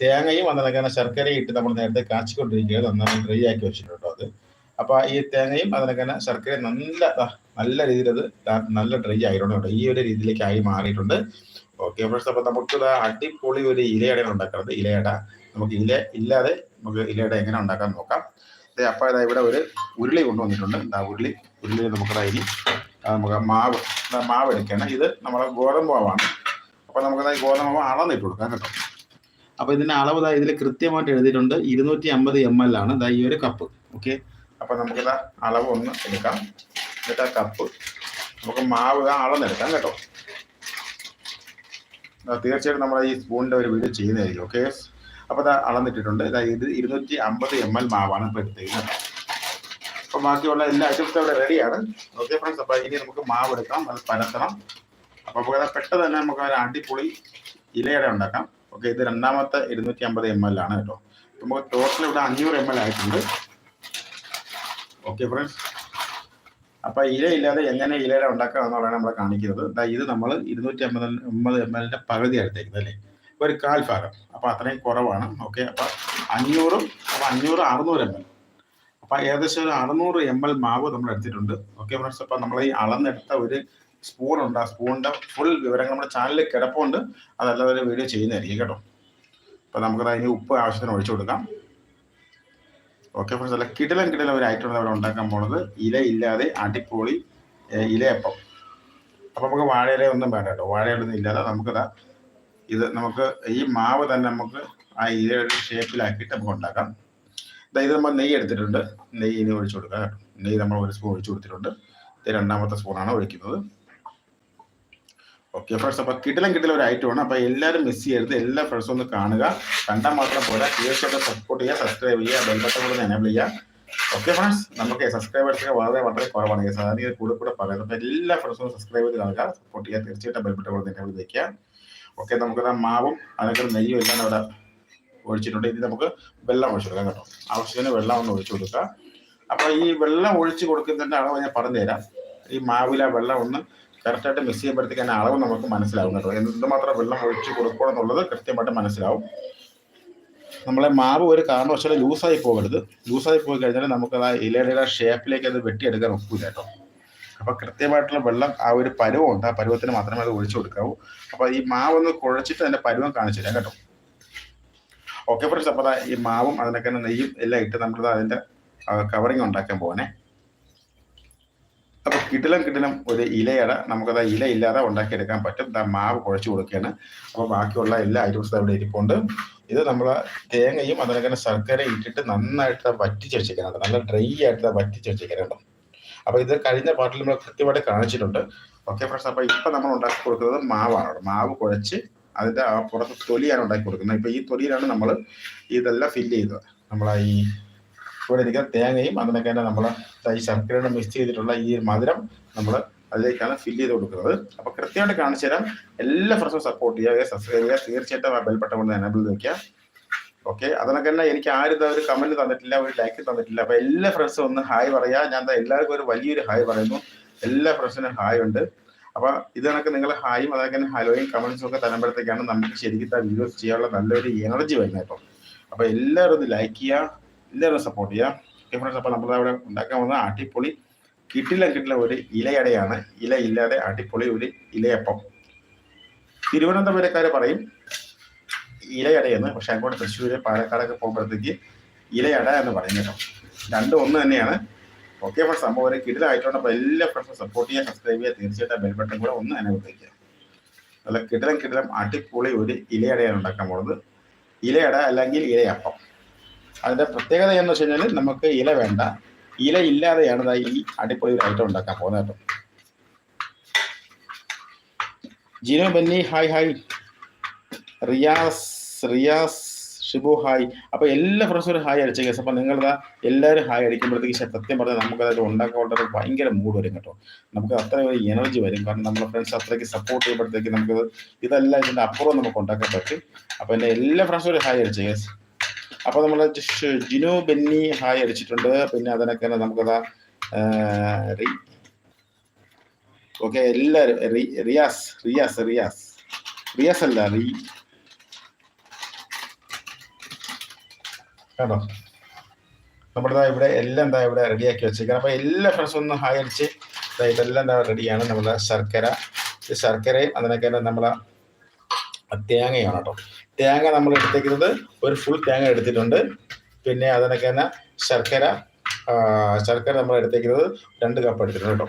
തേങ്ങയും അതിനകത്ത് ശർക്കരയും ഇട്ട് നമ്മൾ നേരത്തെ കാച്ചിക്കൊണ്ടിരിക്കുക നന്നായി ഡ്രൈ ആക്കി വെച്ചിട്ടുണ്ട് അത്. അപ്പൊ ഈ തേങ്ങയും അതിനകത്ത് ശർക്കര നല്ല നല്ല രീതിയിൽ അത് നല്ല ഡ്രൈ ആയിട്ടുണ്ട് ഈ ഒരു രീതിയിലേക്ക് ആയി മാറിയിട്ടുണ്ട്. ഓക്കെ ഫ്രണ്ട്സ് അപ്പൊ നമുക്ക് അടിപൊളി ഒരു ഇലയടയാണ് ഉണ്ടാക്കുന്നത്. ഇലയട. നമുക്ക് ഇല ഇല്ലാതെ നമുക്ക് ഇലയട എങ്ങനെ ഉണ്ടാക്കാൻ നോക്കാം. ദേ അപ്പൊ ഇതാ ഇവിടെ ഒരു ഉരുളി കൊണ്ടുവന്നിട്ടുണ്ട്. ആ ഉരുളി. ഉരുളി നമുക്ക് ഇനി നമുക്ക് മാവ് മാവ് എടുക്കണം ഇത് നമ്മളെ ഗോതമ്പ് മാവാണ്. അപ്പൊ നമുക്ക് ഗോതമ്പ് മാവ് അളന്നിട്ട് കൊടുക്കാം കേട്ടോ. അപ്പൊ ഇതിന്റെ അളവ് ഇതാ ഇതിൽ കൃത്യമായിട്ട് എഴുതിയിട്ടുണ്ട്. ഇരുന്നൂറ്റി അമ്പത് എം എൽ ആണ്. ദാ ഈ ഒരു കപ്പ് ഓക്കെ അപ്പൊ നമുക്ക് ദാ അളവ് ഒന്ന് എടുക്കാം. എന്നിട്ട് ആ കപ്പ് നമുക്ക് മാവ് അളന്നെടുക്കാം കേട്ടോ. തീർച്ചയായിട്ടും നമ്മൾ ഈ സ്പൂണിന്റെ ഒരു വീഡിയോ ചെയ്യുന്നതായിരിക്കും. ഓക്കെ അപ്പൊ ദാ അളന്നിട്ടിട്ടുണ്ട്. ഇതാ ഇത് ഇരുന്നൂറ്റി അമ്പത് എം എൽ മാവാണ് ഇപ്പൊ എടുത്തേക്കുന്നത്. അപ്പൊ ബാക്കിയുള്ള എല്ലാ ഐറ്റംസും ഇവിടെ റെഡിയാണ് ഓക്കെ ഫ്രണ്ട്സ് അപ്പൊ ഇനി നമുക്ക് മാവ് എടുക്കാം. അത് പരത്തണം. അപ്പൊ നമുക്ക് പെട്ടെന്ന് തന്നെ നമുക്ക് ഒരു അടിപൊളി ഇലയുടെ ഉണ്ടാക്കാം. ഓക്കെ ഇത് രണ്ടാമത്തെ ഇരുന്നൂറ്റി അമ്പത് എം എൽ ആണ് കേട്ടോ. നമുക്ക് ടോട്ടൽ ഇവിടെ അഞ്ഞൂറ് എം എൽ ആയിട്ടുണ്ട്. ഓക്കെ ഫ്രണ്ട്സ് അപ്പൊ ഇല ഇല്ലാതെ എങ്ങനെ ഇലയുടെ ഉണ്ടാക്കുക എന്നുള്ളതാണ് നമ്മളെ കാണിക്കുന്നത്. ഇത് നമ്മൾ ഇരുന്നൂറ്റി അമ്പത് അമ്പത് എം എല്ലിന്റെ പകുതി എടുത്തേക്കുന്നത് അല്ലേ? ഒരു കാൽ ഭാഗം. അപ്പൊ അത്രയും കുറവാണ്. ഓക്കെ അപ്പൊ അഞ്ഞൂറും അപ്പൊ അഞ്ഞൂറ് അറുന്നൂറ് എം എൽ അപ്പൊ ഏകദേശം ഒരു അറുന്നൂറ് എം എൽ മാവ് നമ്മൾ എടുത്തിട്ടുണ്ട്. ഓക്കെ ഫ്രണ്ട്സ് അപ്പൊ നമ്മൾ ഈ അളന്നെടുത്ത ഒരു സ്പൂൺ ഉണ്ട്. ആ സ്പൂണിന്റെ ഫുൾ വിവരങ്ങൾ നമ്മുടെ ചാനലിൽ കിടപ്പുണ്ട്. അതല്ലാതെ വീഡിയോ ചെയ്യുന്നതായിരിക്കും കേട്ടോ. അപ്പൊ നമുക്ക് അതിന് ഉപ്പ് ആവശ്യത്തിന് ഒഴിച്ചു കൊടുക്കാം. ഓക്കെ ഫ്രണ്ട്സ് അല്ല കിടലം കിടലം ഒരു ഐറ്റം അവിടെ ഉണ്ടാക്കാൻ പോണത്. ഇല ഇല്ലാതെ അടിപൊളി ഇലയപ്പം. അപ്പൊ നമുക്ക് വാഴയില ഒന്നും വേണ്ട കേട്ടോ. വാഴയിലൊന്നും ഇല്ലാതെ നമുക്കിതാ ഇത് നമുക്ക് ഈ മാവ് തന്നെ നമുക്ക് ആ ഇലയുടെ ഷേപ്പിലാക്കിയിട്ട് നമുക്ക് ഉണ്ടാക്കാം. ഇത് നമ്മൾ നെയ്യ് എടുത്തിട്ടുണ്ട്. നെയ്യ് ഇനി ഒഴിച്ചു കൊടുക്കാം നെയ്യ് നമ്മൾ ഒരു സ്പൂൺ ഒഴിച്ചു കൊടുത്തിട്ടുണ്ട്. രണ്ടാമത്തെ സ്പൂണാണ് ഒഴിക്കുന്നത്. ഓക്കെ ഫ്രണ്ട്സ് അപ്പൊ കിടിലം കിടിലം ഒരു ആണ്. അപ്പൊ എല്ലാവരും മിസ് ചെയ്യരുത്. എല്ലാ ഫ്രണ്ട്സും ഒന്ന് കാണുക. കണ്ടാൽ മാത്രം പോരാ. തീർച്ചയായിട്ടും സപ്പോർട്ട് ചെയ്യുക സബ്സ്ക്രൈബ് ചെയ്യുക ബെൽബട്ടൺ കൂടെ എനേബിൾ ചെയ്യുക. ഓക്കെ ഫ്രണ്ട്സ് നമുക്ക് സബ്സ്ക്രൈബേഴ്സ് വളരെ വളരെ കുറവാണ്. സാധാരണ കൂടെ കൂടെ പറയുന്നത്. അപ്പൊ എല്ലാ ഫ്രണ്ട്സും സബ്സ്ക്രൈബ് ചെയ്ത് കാണുക സപ്പോർട്ട് ചെയ്യുക. തീർച്ചയായിട്ടും ബെൽബട്ടൺ കൂടെ എനേബിൾ വയ്ക്കുക ഓക്കെ നമുക്ക് മാവും അതിനൊക്കെ നെയ്യും എല്ലാം അവിടെ ഒഴിച്ചിട്ടുണ്ട്. ഇനി നമുക്ക് വെള്ളം ഒഴിച്ചു കൊടുക്കാം കേട്ടോ. ആവശ്യത്തിന് വെള്ളം ഒന്ന് ഒഴിച്ചു കൊടുക്കുക. അപ്പൊ ഈ വെള്ളം ഒഴിച്ചു കൊടുക്കുന്നതിന്റെ അളവ് ഞാൻ പറഞ്ഞുതരാം. ഈ മാവിലെ വെള്ളം ഒന്ന് കറക്റ്റായിട്ട് മിക്സ് ചെയ്യുമ്പോഴത്തേക്ക് അതിന്റെ അളവ് നമുക്ക് മനസ്സിലാവും കേട്ടോ. എന്തുമാത്രം വെള്ളം ഒഴിച്ച് കൊടുക്കണം എന്നുള്ളത് കൃത്യമായിട്ട് മനസ്സിലാവും. നമ്മളെ മാവ് ഒരു കാരണവശാലും ലൂസായി പോകരുത് ലൂസായി പോയി കഴിഞ്ഞാൽ നമുക്ക് ആ ഇലയുടെ ഷേപ്പിലേക്ക് അത് വെട്ടിയെടുക്കാൻ ഒക്കില്ല കേട്ടോ. അപ്പൊ കൃത്യമായിട്ടുള്ള വെള്ളം ആ ഒരു പരുവമുണ്ട് ആ പരുവത്തിന് മാത്രമേ അത് ഒഴിച്ചു കൊടുക്കാവൂ. അപ്പൊ ഈ മാവ് ഒന്ന് കുഴച്ചിട്ട് അതിന്റെ പരുവം കാണിച്ചു തരാം കേട്ടോ. ഓക്കെ ഫ്രണ്ട്സ് അപ്പൊ ദാ ഈ മാവും അതിനൊക്കെ നെയ്യും എല്ലാം ഇട്ട് നമ്മൾ അതിന്റെ കവറിങ് ഉണ്ടാക്കാൻ അപ്പൊ കിടിലം കിടിലം ഒരു ഇലയട നമുക്കത് ഇല ഇല്ലാതെ ഉണ്ടാക്കിയെടുക്കാൻ പറ്റും. ദാ മാവ് കുഴച്ചു കൊടുക്കുകയാണ്. അപ്പോൾ ബാക്കിയുള്ള എല്ലാ ഐറ്റംസും അവിടെ ഇരിപ്പുണ്ട്. ഇത് നമ്മൾ തേങ്ങയും അതിനൊക്കെ ശർക്കര ഇട്ടിട്ട് നന്നായിട്ട് വറ്റിച്ച് വെച്ചേക്കാനുണ്ട് നല്ല ഡ്രൈ ആയിട്ട് വറ്റിച്ച് വെച്ചേക്കാനുണ്ട് അപ്പൊ ഇത് കഴിഞ്ഞ പാട്ടിൽ നമ്മൾ കൃത്യമായിട്ട് കാണിച്ചിട്ടുണ്ട്. ഓക്കെ ഫ്രണ്ട്സ് അപ്പോൾ ഇപ്പൊ നമ്മൾ ഉണ്ടാക്കി കൊടുക്കുന്നത് മാവാണ് മാവ് കുഴച്ച് അതിന്റെ ആ പുറത്ത് തൊലിയാണ് ഉണ്ടാക്കി കൊടുക്കുന്നത്. ഇപ്പൊ ഈ തൊലിയിലാണ് നമ്മൾ ഇതെല്ലാം ഫില്ല് ചെയ്തത്. നമ്മൾ ഈ ഇവിടെ ഇരിക്കുന്ന തേങ്ങയും അതിനൊക്കെ തന്നെ നമ്മൾ ഈ ശർക്കരയുടെ മിക്സ് ചെയ്തിട്ടുള്ള ഈ മധുരം നമ്മൾ അതിലേക്കാണ് ഫില്ല് ചെയ്ത് കൊടുക്കുന്നത്. അപ്പൊ കൃത്യമായിട്ട് കാണിച്ചു തരാം. എല്ലാ ഫ്രണ്ട്സും സപ്പോർട്ട് ചെയ്യുക. സബ്സ്ക്രൈബ് ചെയ്യുക. തീർച്ചയായിട്ടും ആ ബെൽബട്ടൺ കൊണ്ട് എനബിൾ വെക്കുക. ഓക്കെ അതിനൊക്കെ തന്നെ എനിക്ക് ആരും ഒരു കമന്റ് തന്നിട്ടില്ല ഒരു ലൈക്ക് തന്നിട്ടില്ല. അപ്പൊ എല്ലാ ഫ്രണ്ട്സും ഒന്ന് ഹായ് പറയാ ഞാൻ എല്ലാവർക്കും ഒരു വലിയൊരു ഹായ് പറയുന്നു. എല്ലാ ഫ്രണ്ട്സിനും ഹായ് ഉണ്ട്. അപ്പൊ ഇത് കണക്ക് നിങ്ങൾ ഹായും അതൊക്കെ തന്നെ ഹലോയും കമന്റ്സും ഒക്കെ തരുമ്പോഴത്തേക്കാണ് നമുക്ക് ശരിക്കും വീഡിയോസ് ചെയ്യാനുള്ള നല്ലൊരു എനർജി വരുന്നത് കേട്ടോ അപ്പൊ എല്ലാവരും ഒന്ന് ലൈക്ക് ചെയ്യുക. എല്ലാവരും സപ്പോർട്ട് ചെയ്യുക ഓക്കെ ഫ്രണ്ട്സ് അപ്പോൾ നമ്മൾ അവിടെ ഉണ്ടാക്കാൻ പോകുന്ന അടിപൊളി കിട്ടില്ല കിട്ടില്ല ഒരു ഇലയടയാണ്. ഇല ഇല്ലാതെ അടിപൊളി ഒരു ഇലയപ്പം. തിരുവനന്തപുരക്കാർ പറയും ഇലയടയെന്ന്. പക്ഷെ അങ്ങോട്ട് തൃശ്ശൂര് പാലക്കാടൊക്കെ പോകുമ്പോഴത്തേക്ക് ഇലയട എന്ന് പറയും കേട്ടോ. രണ്ടും ഒന്ന് തന്നെയാണ്. ഓക്കെ ഫ്രണ്ട്സ് സംഭവം ഒരു കിടിലായിട്ടുണ്ട് അപ്പൊ എല്ലാ ഫ്രണ്ട്സും സപ്പോർട്ട് ചെയ്യുക സബ്സ്ക്രൈബ് ചെയ്യുക. തീർച്ചയായിട്ടും ബെൽ ബട്ടൺ കൂടെ ഒന്ന് തന്നെ കൊടുത്തേക്കുക നല്ല കിടിലം കിടിലം അടിപൊളി ഒരു ഇലയടയാണ് ഉണ്ടാക്കാൻ പോകുന്നത്. ഇലയട അല്ലെങ്കിൽ ഇലയപ്പം. അതിന്റെ പ്രത്യേകത എന്ന് വെച്ച് കഴിഞ്ഞാൽ നമുക്ക് ഇല വേണ്ട. ഇല ഇല്ലാതെയാണ് ഈ അടിപൊളി ഐറ്റം ഉണ്ടാക്കാൻ പോകുന്നത് കേട്ടോ. Jino Benny hi hi. Riyas Riyas Shibu hi. അപ്പൊ എല്ലാ ഫ്രണ്ട്സും ഹായ് അടിച്ച കേസ്. അപ്പൊ നിങ്ങൾ എല്ലാവരും ഹായ് അടിക്കുമ്പോഴത്തേക്ക് സത്യം പറഞ്ഞാൽ നമുക്ക് അത് ഉണ്ടാക്കാൻ വളരെ ഭയങ്കര മൂഡ് വരും കേട്ടോ. നമുക്ക് അത്ര ഒരു എനർജി വരും. കാരണം നമ്മുടെ ഫ്രണ്ട്സ് അത്രയ്ക്ക് സപ്പോർട്ട് ചെയ്യുമ്പോഴത്തേക്ക് നമുക്ക് ഇതെല്ലാം ഇതിന്റെ അപ്പുറം നമുക്ക് ഉണ്ടാക്കാൻ പറ്റും. അപ്പൊ എന്റെ എല്ലാ ഫ്രണ്ട്സും ഹായ് അടിച്ച കേസ്. അപ്പൊ നമ്മൾ ജിനു ബെന്നി ഹായ് അടിച്ചിട്ടുണ്ട്. പിന്നെ അതിനൊക്കെ നമുക്കതാ ഓക്കെ എല്ലാവരും റിയാസ് റിയാസ് റിയാസ്. റിയാസ് അല്ല റീ. കേട്ടോ നമ്മുടെ ഇവിടെ എല്ലാം എന്താ ഇവിടെ റെഡിയാക്കി വെച്ചേക്കണം. അപ്പോൾ എല്ലാ ഫ്രണ്ട്സും ഒന്ന് ഹായ് അടിച്ച്. ഇതെല്ലാം എന്താ റെഡിയാണ് നമ്മുടെ ശർക്കര ശർക്കരയും അതിനൊക്കെ നമ്മളെ തേങ്ങയാണ് കേട്ടോ തേങ്ങ നമ്മൾ എടുത്തേക്കുന്നത് ഒരു ഫുൾ തേങ്ങ എടുത്തിട്ടുണ്ട്. പിന്നെ അതിനൊക്കെ തന്നെ ശർക്കര ശർക്കര നമ്മൾ എടുത്തേക്കുന്നത് രണ്ട് കപ്പ് എടുത്തിട്ടുണ്ട് കേട്ടോ.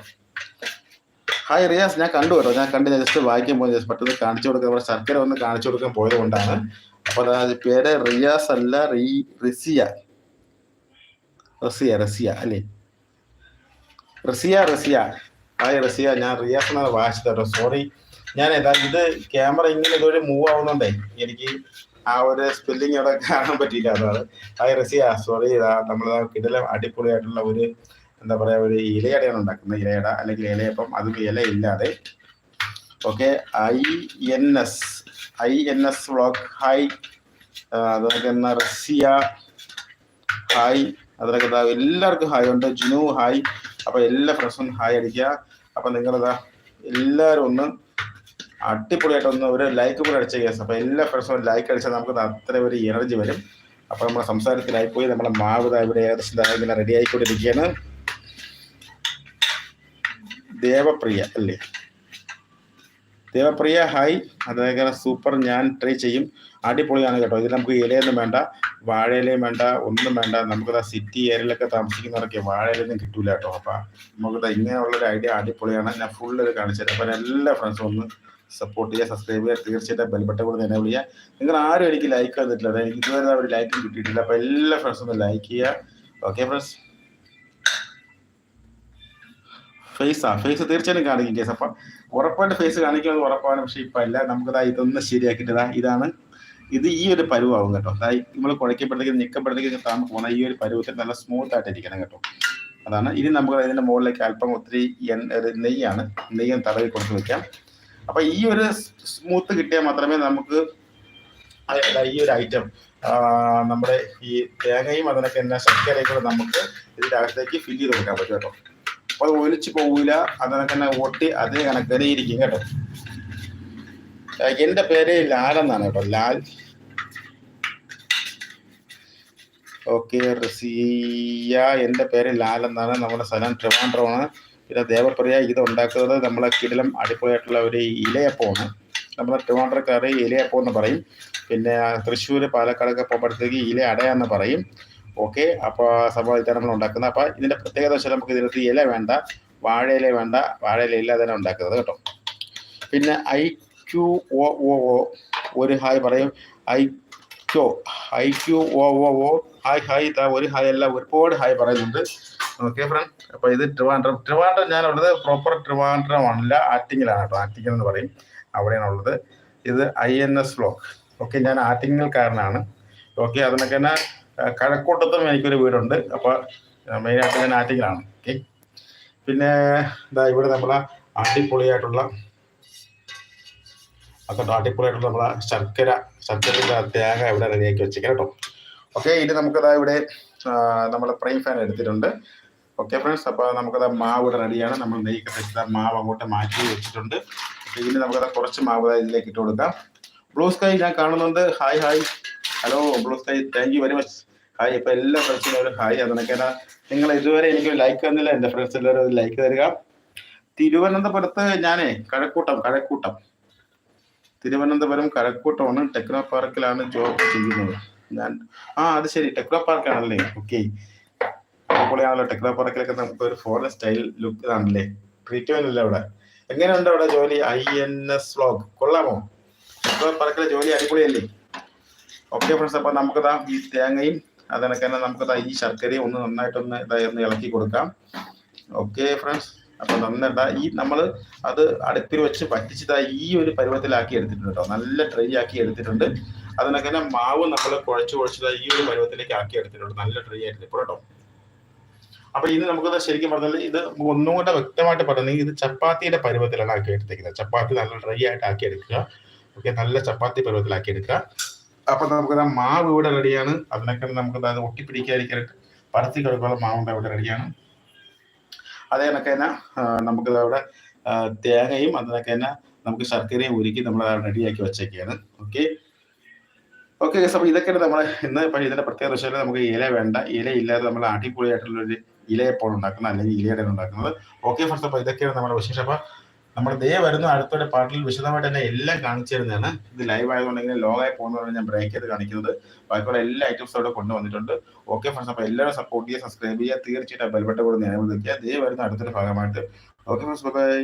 ഹായ് റിയാസ് ഞാൻ കണ്ടു കേട്ടോ. ഞാൻ കണ്ട് ജസ്റ്റ് വായിക്കാൻ പോയി. ജസ്റ്റ് പെട്ടെന്ന് കാണിച്ചു കൊടുക്കാൻ നമ്മുടെ ശർക്കര ഒന്ന് കാണിച്ചു കൊടുക്കാൻ പോയത് കൊണ്ടാണ് അപ്പോൾ അതായത് പേര് റിയാസ് അല്ല റീ റിസിയ. റസിയ റസിയ അല്ലേ? റസിയ റസിയ. ഹായ് റസിയ ഞാൻ റിയാസ് എന്നാണ് വായിച്ചത് കേട്ടോ. സോറി ഞാൻ ഇത് ക്യാമറ ഇങ്ങനെ ഇതുവരെ മൂവ് ആവുന്നുണ്ടേ. എനിക്ക് ആ ഒരു സ്പെല്ലിംഗ് അവിടെ കാണാൻ പറ്റിയില്ല. അതാണ് ഹായ് റസിയ സോറി നമ്മൾ കിടലം അടിപൊളിയായിട്ടുള്ള ഒരു എന്താ പറയാ ഒരു ഇലയടയാണ് ഉണ്ടാക്കുന്നത്. ഇലയട അല്ലെങ്കിൽ ഇലയപ്പം അതും ഇല ഇല്ലാതെ. Okay I N S I N S vlog hi അതൊക്കെ എന്നാ റസിയ ഹായ് അതിലൊക്കെ ദാ എല്ലാവർക്കും ഹായ് ഉണ്ട്. ജിനു ഹായ് അപ്പൊ എല്ലാ ഫ്രണ്ട്സും ഹായ് അടിക്കുക. അപ്പൊ നിങ്ങളിതാ എല്ലാവരും ഒന്ന് അടിപൊളിയായിട്ട് ഒന്ന് ഒരു ലൈക്ക് കൂടെ അടിച്ച കേസ് അപ്പൊ എല്ലാ ഫ്രണ്ട്സും ലൈക്ക് അടിച്ചാൽ നമുക്ക് അത്ര ഒരു എനർജി വരും. അപ്പൊ നമ്മുടെ സംസാരത്തിലായി പോയി നമ്മുടെ മാവ് ഇവിടെ ഏകദേശം ഇങ്ങനെ റെഡി ആയിക്കൊണ്ടിരിക്കുകയാണ്. ദേവപ്രിയ അല്ലേ? ദേവപ്രിയ ഹായ് അതേപോലെ സൂപ്പർ ഞാൻ ട്രൈ ചെയ്യും. അടിപൊളിയാണ് കേട്ടോ. ഇതിൽ നമുക്ക് ഇലയൊന്നും വേണ്ട വാഴയിലയും വേണ്ട ഒന്നും വേണ്ട. നമുക്ക് സിറ്റി ഏരിയയിലൊക്കെ താമസിക്കുന്നവരൊക്കെ വാഴയിലൊന്നും കിട്ടൂല കേട്ടോ. അപ്പൊ നമുക്ക് ഇങ്ങനെയുള്ള ഒരു ഐഡിയ അടിപൊളിയാണ്. ഞാൻ ഫുള്ള് ഇത് അപ്പൊ എല്ലാ ഫ്രണ്ട്സും ഒന്ന് സപ്പോർട്ട് ചെയ്യുക സബ്സ്ക്രൈബ് ചെയ്യുക തീർച്ചയായിട്ടും ബെൽബട്ടൺ കൂടെ തന്നെ വിളിക്കുക നിങ്ങൾ ആരും എനിക്ക് ലൈക്ക് തന്നിട്ടില്ല. എനിക്ക് ഇതുവരെ ഒരു ലൈക്ക് കിട്ടിയിട്ടില്ല. അപ്പൊ എല്ലാ ഫ്രണ്ട്സും ഒന്ന് ലൈക്ക് ചെയ്യുക. ഓക്കെ ഫ്രണ്ട്സ് ഫേസ് ആ ഫേസ് തീർച്ചയായിട്ടും കാണിക്കും കേസ് അപ്പം ഉറപ്പായിട്ട് ഫേസ് കാണിക്കുന്നത് ഉറപ്പാണ്. പക്ഷെ ഇപ്പം അല്ല നമുക്കതാ ഇതൊന്ന് ശരിയാക്കിയിട്ടതാ ഇതാണ്. ഇത് ഈ ഒരു പരുവാകും കേട്ടോ. അതായത് നമ്മൾ കുഴക്കപ്പെടുത്തേക്ക് നിൽക്കപ്പെടുത്തേക്ക് താമ പോകുന്ന ഈ ഒരു പരുവത്തിൽ നല്ല സ്മൂത്ത് ആയിട്ട് ഇരിക്കണം കേട്ടോ. അതാണ്. ഇനി നമുക്ക് അതിന്റെ മുകളിലേക്ക് അല്പം ഒത്തിരി നെയ്യാണ്. നെയ്യും തടവി കൊടുത്ത് വെക്കാം. അപ്പൊ ഈ ഒരു സ്മൂത്ത് കിട്ടിയാൽ മാത്രമേ നമുക്ക് ഈ ഒരു ഐറ്റം നമ്മുടെ ഈ തേങ്ങയും അതിനൊക്കെ എന്നാ ശർക്കരയും കൂടെ നമുക്ക് ഇതിന്റെ അകത്തേക്ക് ഫില്ല് ചെയ്ത് കൊടുക്കാൻ പറ്റും കേട്ടോ. അപ്പൊ അത് ഒലിച്ചു പോകൂല അതിനൊക്കെ തന്നെ ഒട്ടി അതേ കണക്കനെ ഇരിക്കും കേട്ടോ. എന്റെ പേര് ലാൽ എന്നാണ് കേട്ടോ ലാൽ. ഓക്കെ റസിയ എന്റെ പേര് ലാൽ എന്നാണ് നമ്മുടെ സ്ഥലം ട്രിവാൻഡ്രമാണ്. പിന്നെ ദേവപ്രിയ ഇത് ഉണ്ടാക്കുന്നത് നമ്മളെ കിടിലം അടിപൊളിയായിട്ടുള്ള ഒരു ഇലയപ്പമാണ്. നമ്മുടെ ട്രിവാൻഡ്രക്കാര് ഇലയപ്പം എന്ന് പറയും. പിന്നെ തൃശ്ശൂർ പാലക്കാടൊക്കെ പോകുമ്പോഴത്തേക്ക് ഇല അടയാന്ന് പറയും. ഓക്കെ അപ്പോൾ സംഭവം ഇതാണ് നമ്മൾ ഉണ്ടാക്കുന്നത്. അപ്പോൾ ഇതിന്റെ പ്രത്യേകത വെച്ചാൽ നമുക്ക് ഇതിനകത്ത് ഇല വേണ്ട വാഴയില വേണ്ട വാഴയില ഇല തന്നെ ഉണ്ടാക്കുന്നത് കേട്ടോ. പിന്നെ I Q O O O ഒരു ഹായ് പറയും. I Q I Q O O O hi hi ഒരു ഹായ് അല്ല ഒരുപാട് ഹായ് പറയുന്നുണ്ട്. ഓക്കെ ഫ്രണ്ട് അപ്പൊ ഇത് ട്രിവാൻഡ്രം ട്രിവാൻഡ്രം ഞാനുള്ളത് പ്രോപ്പർ ട്രിവാൻഡ്രം അല്ല ആറ്റിങ്ങിലാണ് കേട്ടോ. ആറ്റിങ്ങൽ എന്ന് പറയും. അവിടെയാണ് ഉള്ളത് ഇത് I N S block okay ഞാൻ ആറ്റിങ്ങൽക്കാരനാണ്. ഓക്കെ അതിനൊക്കെ തന്നെ കഴക്കൂട്ടത്തും എനിക്കൊരു വീടുണ്ട്. അപ്പോൾ മെയിനായിട്ട് ഞാൻ ആറ്റിങ്ങലാണ്. ഓക്കെ പിന്നെ ഇതാ ഇവിടെ നമ്മളെ അടിപൊളിയായിട്ടുള്ള അപ്പോൾ അടിപൊളിയായിട്ടുള്ള നമ്മളെ ശർക്കര ശർക്കരയുടെ തേങ്ങ ഇവിടെ റെഡിയാക്കി വെച്ചേക്കാം കേട്ടോ. ഓക്കെ ഇനി നമുക്കതാ ഇവിടെ നമ്മൾ പ്രൈം ഫാൻ എടുത്തിട്ടുണ്ട്. ഓക്കെ ഫ്രണ്ട്സ് അപ്പോൾ നമുക്കത് മാവ് ഇവിടെ റെഡിയാണ്. നമ്മൾ നെയ്യൊക്കെ മാവ് അങ്ങോട്ട് മാറ്റി വെച്ചിട്ടുണ്ട്. അപ്പോൾ നമുക്കത് കുറച്ച് മാവ് ഇതിലേക്ക് ഇട്ട് കൊടുക്കാം. ബ്ലൂ സ്കൈ ഞാൻ കാണുന്നുണ്ട്. Hi hi hello blue sky thank you very much hi ഇപ്പോൾ എല്ലാ ഫ്രണ്ട്സിനും ഒരു ഹായ് അതിനൊക്കെ നിങ്ങൾ ഇതുവരെ എനിക്ക് ലൈക്ക് തന്നില്ല. എന്റെ ഫ്രണ്ട്സ് എല്ലാവരും ഒരു ലൈക്ക് തരിക. തിരുവനന്തപുരത്ത് ഞാനേ കഴക്കൂട്ടം കഴക്കൂട്ടം. തിരുവനന്തപുരം കഴക്കൂട്ടമാണ്. ടെക്നോ പാർക്കിലാണ് ജോബ് ചെയ്യുന്നത്. ഞാൻ ആ അത് ശരി. ടെക്നോ പാർക്കാണല്ലേ? ഓക്കെ അടിപൊളിയാണല്ലോ. ടെക്നോ പാർക്കിലൊക്കെ നമുക്ക് ഒരു ഫോറിൻ സ്റ്റൈൽ ലുക്ക് ആണല്ലേ ട്രീറ്റ്മെന്റ് അല്ലേ അവിടെ. എങ്ങനെയുണ്ട് അവിടെ ജോലി? ഐ എൻ എസ് വ്ലോഗ് കൊള്ളാമോ? ടെക്നോ പാർക്കിലെ ജോലി അടിപൊളിയല്ലേ? ഓക്കെ ഫ്രണ്ട്സ് അപ്പൊ നമുക്കതാ ഈ തേങ്ങയും അതിനൊക്കെ തന്നെ നമുക്കതാ ഈ ശർക്കരയും ഒന്ന് നന്നായിട്ടൊന്ന് ഇതായി ഇളക്കി കൊടുക്കാം. ഓക്കെ ഫ്രണ്ട്സ് അപ്പൊ നന്നായിട്ട് ഈ നമ്മൾ അത് അടുപ്പിൽ വെച്ച് പറ്റിച്ചിട്ട് ഈ ഒരു പരുവത്തിലാക്കി എടുത്തിട്ടുണ്ട് കേട്ടോ നല്ല ഡ്രൈ ആക്കി എടുത്തിട്ടുണ്ട്. അതിനൊക്കെ തന്നെ മാവ് നമ്മൾ കുഴച്ച് കുഴച്ചതാ ഈ ഒരു പരുവത്തിലേക്ക് ആക്കി എടുത്തിട്ടുണ്ട്. നല്ല ഡ്രൈ ആയിട്ട് ഇപ്പോൾ കേട്ടോ അപ്പൊ ഇനി നമുക്കത് ശരിക്കും പറഞ്ഞാൽ ഇത് ഒന്നും കൂടെ വ്യക്തമായിട്ട് പറയുന്നത് ഇത് ചപ്പാത്തിയുടെ പരുവത്തിലാണ് ആക്കി എടുത്തേക്കുന്നത്. ചപ്പാത്തി നല്ല ഡ്രൈ ആയിട്ട് ആക്കി എടുക്കുക. ഓക്കെ നല്ല ചപ്പാത്തി പരുവത്തിലാക്കി എടുക്കുക. അപ്പൊ നമുക്ക് ആ മാവ് ഇവിടെ റെഡിയാണ് അതിനൊക്കെ നമുക്ക് അത് ഒട്ടിപ്പിടിക്കാതിരിക്കാനായിട്ട് പരത്തി കിടക്കാനുള്ള മാവുണ്ട് ഇവിടെ റെഡിയാണ് അതേ കണക്ക് തന്നെ നമുക്കത് അവിടെ തേങ്ങയും അതിനൊക്കെ തന്നെ നമുക്ക് ശർക്കരയും ഉരുക്കി നമ്മൾ റെഡിയാക്കി വെച്ചേക്കാണ്. ഓക്കെ ഓക്കെ അപ്പോൾ ഇതൊക്കെയാണ് നമ്മൾ ഇന്ന് ഇതിന്റെ പ്രത്യേക വെച്ചാൽ നമുക്ക് ഇല വേണ്ട. ഇല ഇല്ലാതെ നമ്മൾ അടിപൊളിയായിട്ടുള്ള ഒരു ഇലയപ്പോൾ ഉണ്ടാക്കുന്നത് അല്ലെങ്കിൽ ഇലയുടെ ഉണ്ടാക്കുന്നത്. ഓക്കെ ഫസ്റ്റ് അപ്പോൾ ഇതൊക്കെയാണ് നമ്മുടെ വിശേഷം അപ്പോൾ നമ്മൾ ദേ വരുന്ന അടുത്തൊരു പാട്ടിൽ വിശദമായിട്ട് തന്നെ എല്ലാം കാണിച്ചു തരുന്നതാണ്. ഇത് ലൈവ് ആയതുകൊണ്ടെങ്കിൽ ലോങ് ആയി പോകുന്നതാണ് ഞാൻ ബ്രേക്ക് ചെയ്ത് കാണിക്കുന്നത്. ബാക്കിയുള്ള എല്ലാ ഐറ്റംസും അവിടെ കൊണ്ടുവന്നിട്ടുണ്ട് ഓക്കെ ഫ്രണ്ട്സ് അപ്പോൾ എല്ലാവരും സപ്പോർട്ട് ചെയ്യുക സബ്സ്ക്രൈബ് ചെയ്യുക. തീർച്ചയായിട്ടും ബെൽബട്ട കൂടെ നിലവിൽ നിൽക്കുക. ദേ വരുന്ന അടുത്തൊരു ഭാഗമായിട്ട്. Okay friends bye